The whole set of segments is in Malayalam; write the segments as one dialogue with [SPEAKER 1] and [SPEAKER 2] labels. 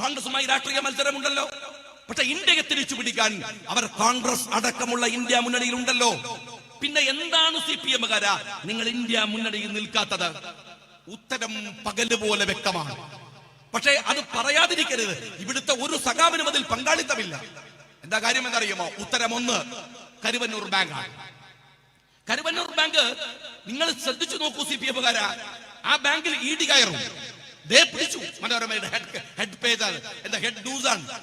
[SPEAKER 1] കോൺഗ്രസുമായി രാഷ്ട്രീയ മത്സരമുണ്ടല്ലോ. പക്ഷെ ഇന്ത്യയെ തിരിച്ചു പിടിക്കാൻ അവർ കോൺഗ്രസ് അടക്കമുള്ള ഇന്ത്യ മുന്നണിയിലുണ്ടല്ലോ. പിന്നെ എന്താണ് സി പി എമ്മുകാരാ നിങ്ങൾ ഇന്ത്യ മുന്നണിയിൽ നിൽക്കാത്തത്. ഉത്തരം പകൽ പോലെ വ്യക്തമാണ്. പക്ഷേ അത് പറയാതിരിക്കരുത്. ഇവിടുത്തെ ഒരു സഖാവിനും അതിൽ പങ്കാളിത്തമില്ല. എന്താ കാര്യം എന്നറിയുമോ? ഉത്തരം ഒന്ന് കരുവന്നൂർ ബാങ്ക് കരുവന്നൂർ ബാങ്ക് നിങ്ങൾ ശ്രദ്ധിച്ചു നോക്കൂ സി പി എമ്മുകാര ആ ബാങ്കിൽ ഇ ഡി കയറും. ദേ പിടിച്ചു. മനോരമയുടെ ഹെഡ് ഹെഡ് പേജാണ് എന്റെ ഹെഡ് ന്യൂസ് ആണ്.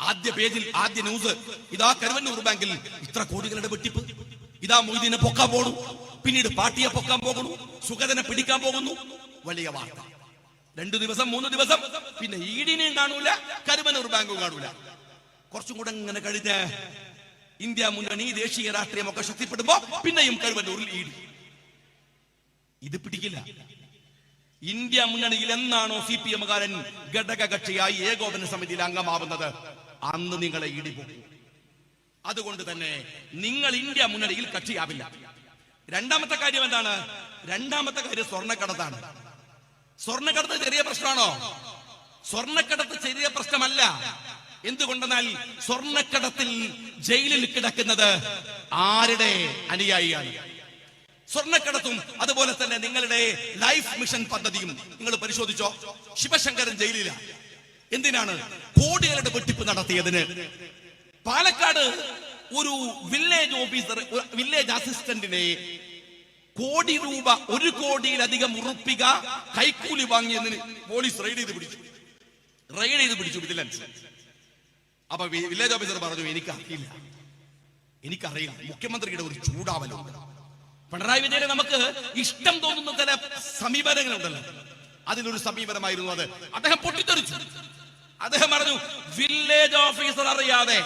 [SPEAKER 1] ആദ്യ പേജിൽ ആദ്യ ന്യൂസ് ഇതാ കരുവന്നൂർ ബാങ്കിൽ ഇത്ര കോടികളുടെ വെട്ടിപ്പ്. ഇതാ മൊയ്തീനെ പൊക്കാൻ പോണു. പിന്നീട് പാർട്ടിയെ പൊക്കാൻ പോകുന്നു. സുഗതനെ പിടിക്കാൻ പോകുന്നു. വലിയ വാർത്ത. രണ്ടു ദിവസം മൂന്ന് ദിവസം. പിന്നെ ഈടിനെയും കാണൂല കരുവന്നൂർ ബാങ്കും കാണൂല. കുറച്ചും കൂടെ ഇങ്ങനെ കഴിഞ്ഞ് ഇന്ത്യ മുന്നണി ദേശീയ രാഷ്ട്രീയമൊക്കെ ശക്തിപ്പെടുമ്പോ പിന്നെയും കരുവന്നൂരിൽ ഈടി. ഇത് പിടിക്കില്ല. ഇന്ത്യ മുന്നണിയിൽ എന്നാണോ സി പി എമ്മുകാരൻ ഘടക കക്ഷിയായി ഏകോപന സമിതിയിൽ അംഗമാവുന്നത്? അന്ന് നിങ്ങളെ ഇടിപോകും അതുകൊണ്ട് തന്നെ നിങ്ങൾ ഇന്ത്യ മുന്നണിയിൽ കക്ഷിയാവില്ല. രണ്ടാമത്തെ കാര്യം എന്താണ്? രണ്ടാമത്തെ കാര്യം സ്വർണക്കടത്താണ്. സ്വർണക്കടത്ത് ചെറിയ പ്രശ്നമാണോ? സ്വർണക്കടത്ത് ചെറിയ പ്രശ്നമല്ല. എന്തുകൊണ്ടെന്നാൽ സ്വർണക്കടത്തിൽ ജയിലിൽ കിടക്കുന്നത് ആരുടെ അനുയായിയാണ്? സ്വർണക്കടത്തും അതുപോലെ തന്നെ നിങ്ങളുടെ ലൈഫ് മിഷൻ പദ്ധതിയും. നിങ്ങൾ പരിശോധിച്ചോ? ശിവശങ്കരൻ ജയിലില. എന്തിനാണ് കോടികളുടെ വെട്ടിപ്പ് നടത്തിയതിന്? പാലക്കാട് ഒരു വില്ലേജ് ഓഫീസർ വില്ലേജ് അസിസ്റ്റന്റിനെ കോടി രൂപ ഒരു കോടിയിലധികം ഉറപ്പിക കൈക്കൂലി വാങ്ങിയതിന് പോലീസ് റെയ്ഡ് ചെയ്ത് പിടിച്ചു. റെയ്ഡ് ചെയ്ത് പിടിച്ചു വിജിലൻസ്. അപ്പൊ വില്ലേജ് ഓഫീസർ പറഞ്ഞു എനിക്കറിയില്ല. എനിക്കറിയാം. മുഖ്യമന്ത്രിയുടെ ഒരു ചൂടാവലുണ്ട് പിണറായി വിജയനെ നമുക്ക് ഇഷ്ടം തോന്നുന്ന ചില സമീപനങ്ങളുണ്ടല്ലോ. അതിലൊരു സമീപനമായിരുന്നു അത്. അദ്ദേഹം പൊട്ടിത്തെറിച്ചു. അദ്ദേഹം പറഞ്ഞു വില്ലേജ് ഓഫീസർ അറിയാതെ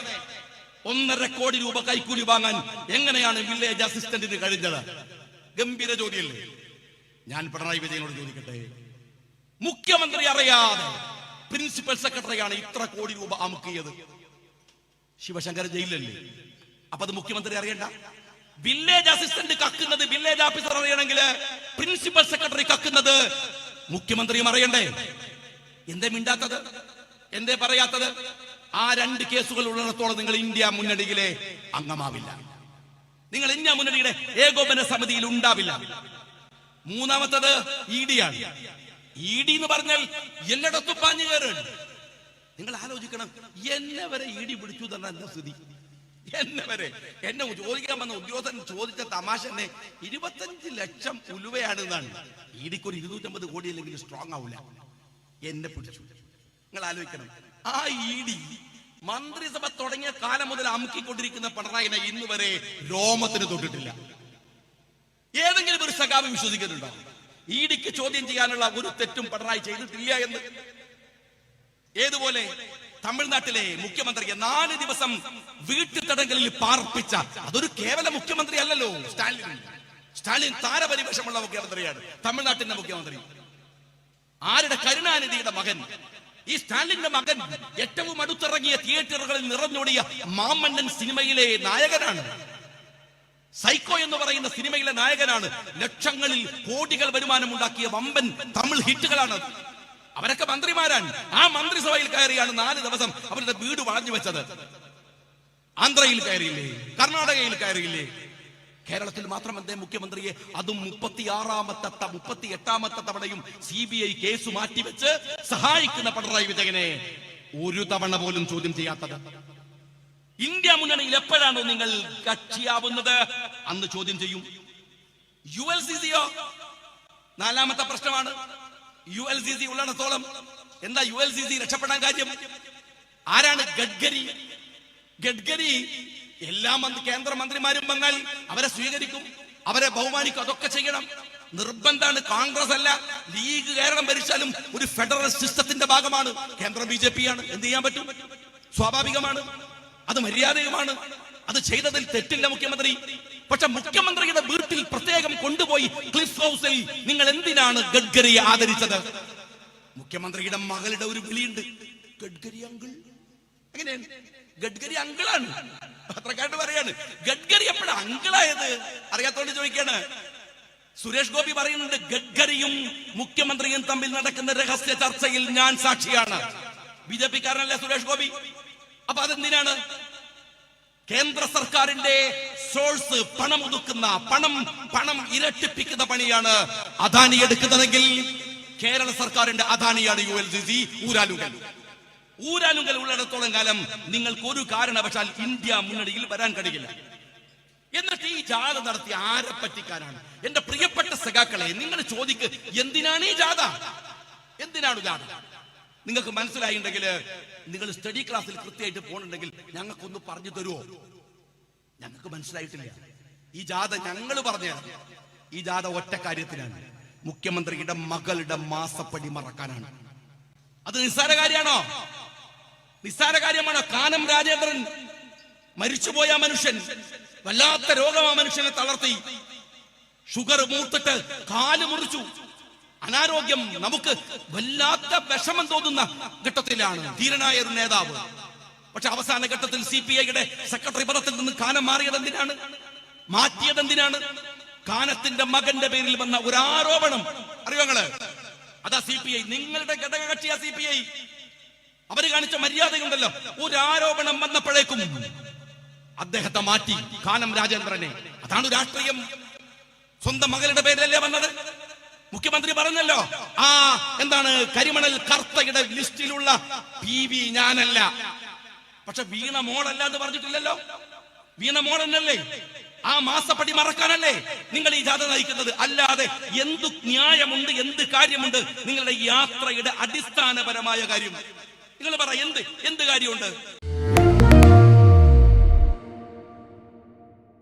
[SPEAKER 1] ഒന്നര കോടി രൂപ കൈക്കൂലി വാങ്ങാൻ എങ്ങനെയാണ് വില്ലേജ് അസിസ്റ്റന്റിന് കഴിഞ്ഞത്? ഗംഭീര ജോലിയല്ലേ ഞാൻ പിണറായി വിജയനോട് ചോദിക്കട്ടെ. മുഖ്യമന്ത്രി അറിയാതെ പ്രിൻസിപ്പൽ സെക്രട്ടറിയാണ് ഇത്ര കോടി രൂപ അമുക്കിയത് ശിവശങ്കര ജയിലല്ലേ അപ്പൊ അത് മുഖ്യമന്ത്രി അറിയണ്ട. വില്ലേജ് അസിസ്റ്റന്റ് കക്കുന്നത് വില്ലേജ് ഓഫീസർ അറിയണമെങ്കിൽ പ്രിൻസിപ്പൽ സെക്രട്ടറി കക്കുന്നത് മുഖ്യമന്ത്രിയും അറിയണ്ടേ? എന്തേ മിണ്ടാത്തത്? എന്തേ പറയാത്തത്? ആ രണ്ട് കേസുകൾ ഉള്ളിടത്തോളം നിങ്ങൾ ഇന്ത്യ മുന്നണിയിലെ അംഗമാവില്ല. നിങ്ങൾ ഇന്ത്യ മുന്നണിയുടെ ഏകോപന സമിതിയിൽ ഉണ്ടാവില്ല. മൂന്നാമത്തത് ഇ ഡി ആണ്. ഇ ഡി എന്ന് പറഞ്ഞാൽ എല്ലായിടത്തും പാഞ്ഞു കയറുകയാണ്. നിങ്ങൾ ആലോചിക്കണം എന്നെ വരെ ഇ ഡി പിടിച്ചു തന്നെ സ്ഥിതി എന്നെ വരെ. എന്നെ ചോദിക്കാൻ വന്ന ഉദ്യോഗസ്ഥൻ ചോദിച്ച തമാശ എന്നെ ഇരുപത്തഞ്ച് ലക്ഷം ഉലുവയാണ് എന്നാണ് ഇടിക്കൊരു ഇരുന്നൂറ്റമ്പത് കോടി അല്ലെങ്കിൽ സ്ട്രോങ് ആവില്ല എന്നെ പിടിച്ചു. നിങ്ങൾ ആലോചിക്കണം. ആ ഇടി മന്ത്രിസഭ തുടങ്ങിയ കാലം മുതൽ അമുക്കിക്കൊണ്ടിരിക്കുന്ന പിണറായിനെ ഇന്ന് വരെ രോമത്തിന് തൊട്ടിട്ടില്ല. ഏതെങ്കിലും ഒരു സഖാവ് വിശ്വസിക്കുന്നുണ്ടോ? ഇടിക്ക് ചോദ്യം ചെയ്യാനുള്ള ഒരു തെറ്റും പിണറായി ചെയ്തിട്ടില്ല എന്ന്. ഏതുപോലെ? തമിഴ്നാട്ടിലെ മുഖ്യമന്ത്രിയെ നാല് ദിവസം വീട്ടു തടങ്കലിൽ പാർപ്പിച്ച അതൊരു കേവല മുഖ്യമന്ത്രി അല്ലല്ലോ. സ്റ്റാലിൻ. സ്റ്റാലിൻ താരപരിവേഷമുള്ള മുഖ്യമന്ത്രിയാണ്. തമിഴ്നാട്ടിന്റെ മുഖ്യമന്ത്രി. ആരുടെ കരുണാനിധിയുടെ മകൻ? ഈ സ്റ്റാലിന്റെ മകൻ ഏറ്റവും അടുത്തിറങ്ങിയ തിയേറ്ററുകളിൽ നിറഞ്ഞോടിയ മാമണ്ണൻ സിനിമയിലെ നായകനാണ്. സൈക്കോ എന്ന് പറയുന്ന സിനിമയിലെ നായകനാണ്. ലക്ഷങ്ങളിൽ കോടികൾ വരുമാനം ഉണ്ടാക്കിയ വമ്പൻ തമിഴ് ഹിറ്റുകളാണ്. അവരൊക്കെ മന്ത്രിമാരാണ്. ആ മന്ത്രിസഭയിൽ കയറിയാണ് നാല് ദിവസം അവരുടെ വീട് വളഞ്ഞു വെച്ചത്. ആന്ധ്രയിൽ കയറിയില്ലേ? കർണാടകയിൽ കയറിയില്ലേ? കേരളത്തിൽ മാത്രം എന്തേ മുഖ്യമന്ത്രിയെ? അതും മുപ്പത്തിയാറാമത്തെ മുപ്പത്തി എട്ടാമത്തെ തവണയും സി ബി ഐ കേസ് മാറ്റിവെച്ച് സഹായിക്കുന്ന പിണറായി വിജയനെ ഒരു തവണ പോലും ചോദ്യം ചെയ്യാത്തത്. ഇന്ത്യ മുന്നണിയിൽ എപ്പോഴാണോ നിങ്ങൾ കക്ഷിയാവുന്നത്? അന്ന് ചോദ്യം ചെയ്യും. യു എൽ സി സിയോ? നാലാമത്തെ പ്രശ്നമാണ്. യു എൽ സി സി ഉള്ളിടത്തോളം എന്താ യു എൽ സി സി രക്ഷപ്പെടാൻ കാര്യം? ആരാണ് ഗഡ്കരി? ഗഡ്കരി എല്ലാ മന്ത്രി കേന്ദ്രമന്ത്രിമാരും വന്നാൽ അവരെ സ്വീകരിക്കും അവരെ ബഹുമാനിക്കും അതൊക്കെ ചെയ്യണം. നിർബന്ധമാണ് കോൺഗ്രസ് അല്ല ലീഗ് കേരളം ഭരിച്ചാലും ഒരു ഫെഡറൽ സിസ്റ്റത്തിന്റെ ഭാഗമാണ്. കേന്ദ്ര ബി ജെ പി ആണ് എന്ത് ചെയ്യാൻ പറ്റും? സ്വാഭാവികമാണ് അത് മര്യാദയുമാണ്. അത് ചെയ്തതിൽ തെറ്റില്ല മുഖ്യമന്ത്രി. പക്ഷെ മുഖ്യമന്ത്രിയുടെ വീട്ടിൽ പ്രത്യേകം കൊണ്ടുപോയി ക്ലിഫ് ഹൗസിൽ നിങ്ങൾ എന്തിനാണ് ഗഡ്കരിയെ ആദരിച്ചത്? മുഖ്യമന്ത്രിയുടെ മകളുടെ ഒരു വിളിയുണ്ട്. ഗഡ്കരി അങ്കിൾ. അങ്ങനെയാണ് ഗഡ്കരി അങ്കിളാണ്. പത്രക്കാരുടെ പറയാണ് ഗഡ്കരി എപ്പോഴാ അങ്കിളായത്? അറിയാത്തോണ്ട് ചോദിക്കാണ്. സുരേഷ് ഗോപി പറയുന്നുണ്ട് ഗഡ്കരിയും മുഖ്യമന്ത്രിയും തമ്മിൽ നടക്കുന്ന രഹസ്യ ചർച്ചയിൽ ഞാൻ സാക്ഷിയാണ്. ബി ജെ പിക്കാരനല്ലേ സുരേഷ് ഗോപി? അപ്പൊ അതെന്തിനാണ്? കേന്ദ്ര സർക്കാരിന്റെ സോഴ്സ് പണം ഒതുക്കുന്ന പണം പണം ഇരട്ടിപ്പിക്കുന്ന പണിയാണ് അദാനി എടുക്കുന്നതെങ്കിൽ കേരള സർക്കാരിന്റെ അദാനിയാണ് U L C C Uralungal ഊരാലുകൾ ഉള്ളിടത്തോളം കാലം നിങ്ങൾക്ക് ഒരു കാരണവശാൽ ഇന്ത്യ മുന്നണിയിൽ വരാൻ കഴിയില്ല. എന്നിട്ട് ഈ ജാഥ നടത്തി ആരെ പറ്റിക്കാനാണ്? എന്റെ പ്രിയപ്പെട്ട സഖാക്കളെ നിങ്ങൾ ചോദിക്ക് എന്തിനാണ് ഈ ജാഥ? എന്തിനാണ് ജാഥ? നിങ്ങൾക്ക് മനസ്സിലായിണ്ടെങ്കിൽ നിങ്ങൾ സ്റ്റഡി ക്ലാസ്സിൽ കൃത്യമായിട്ട് പോകണുണ്ടെങ്കിൽ ഞങ്ങൾക്കൊന്ന് പറഞ്ഞു തരുമോ ഞങ്ങൾക്ക് മനസ്സിലായിട്ടില്ല. ഈ ജാഥ ഞങ്ങൾ പറഞ്ഞു ഈ ജാഥ ഒറ്റ കാര്യത്തിനാണ്. മുഖ്യമന്ത്രിയുടെ മകളുടെ മാസപ്പടി മറക്കാനാണ്. അത് നിസ്സാര കാര്യമാണോ? നിസ്സാര കാര്യമാണോ? കാനം രാജേന്ദ്രൻ മരിച്ചുപോയ മനുഷ്യൻ വല്ലാത്ത രോഗം ആ മനുഷ്യനെ തളർത്തി. ഷുഗർ മൂത്തിട്ട് കാൽ മുറിച്ചു. അനാരോഗ്യം നമുക്ക് വല്ലാത്ത വിഷമം തോന്നുന്ന ഘട്ടത്തിലാണ്. ധീരനായ ഒരു നേതാവ്. പക്ഷെ അവസാന ഘട്ടത്തിൽ സി പി ഐയുടെ സെക്രട്ടറി പദത്തിൽ നിന്ന് കാനം മാറിയത് എന്തിനാണ് മാറ്റിയത് എന്തിനാണ് കാനത്തിന്റെ മകന്റെ പേരിൽ വന്ന ഒരു ആരോപണം അറിയോ അതാ സി പി ഐ നിങ്ങളുടെ ഘടകകക്ഷിയാ സി പി ഐ അവർ കാണിച്ച മര്യാദയുണ്ടല്ലോ. ഒരു ആരോപണം വന്നപ്പോഴേക്കും അദ്ദേഹത്തെ മാറ്റി കാനം രാജേന്ദ്രനെ. അതാണ് രാഷ്ട്രീയം. സ്വന്തം മകളുടെ പേരിലല്ലേ വന്നത്? മുഖ്യമന്ത്രി പറഞ്ഞല്ലോ. ആ എന്താണ് കരിമണൽ കർത്തയുടെ ലിസ്റ്റിലുള്ള പി വി ഞാനല്ല. പക്ഷെ വീണ മോളല്ല എന്ന് പറഞ്ഞിട്ടില്ലല്ലോ. വീണ മോൾ എന്നല്ലേ ആ മാസപ്പടി മറക്കാനല്ലേ? നിങ്ങൾ ഈ ജാഥ നയിക്കുന്നത്. അല്ലാതെ എന്തു ന്യായമുണ്ട് എന്ത് കാര്യമുണ്ട് നിങ്ങളുടെ യാത്രയുടെ അടിസ്ഥാനപരമായ കാര്യം. നിങ്ങൾ പറ എന്ത്? എന്ത് കാര്യമുണ്ട്?